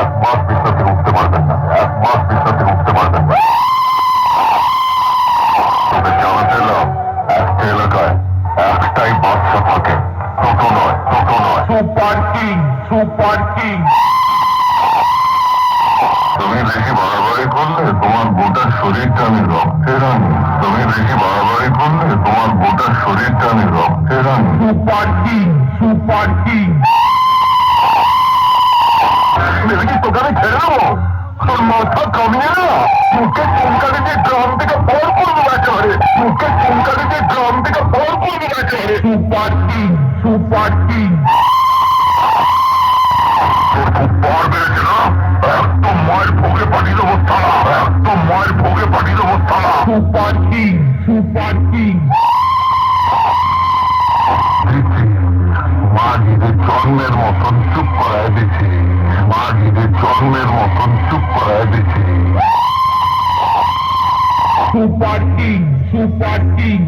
এক মাস থেকে উঠতে পারবেন না। এক মাস বিছনা উঠতে পারবেন না। তবে জানাতে এলাম একটা এলাকায় একটাই বাচ্চা থাকে। টোটো নয় টোটো নয়। Super king super king. তুমি বেশি বাড়াবাড়ি করলে তোমার গোটা শরীরটা আমি রক্তের আনি তুমি বেশি বাড়াবাড়ি করলে তোমার গোটা শরীরটা আমি রক্তের আনি সুপার কিং সুপার কিং। মাথা কামিয়ে না মুখে চুনকালে যে গ্রাম থেকে বর করব একেবারে মুখে চুনকালে যে গ্রাম থেকে বর করব একেবারে সুপার কিং সুপার না একদম মায়ের ভোগে পাঠিয়ে দেবো তালা একদম মায়ের ভোগে পাঠিয়ে দেবো তালা super king super king super king super king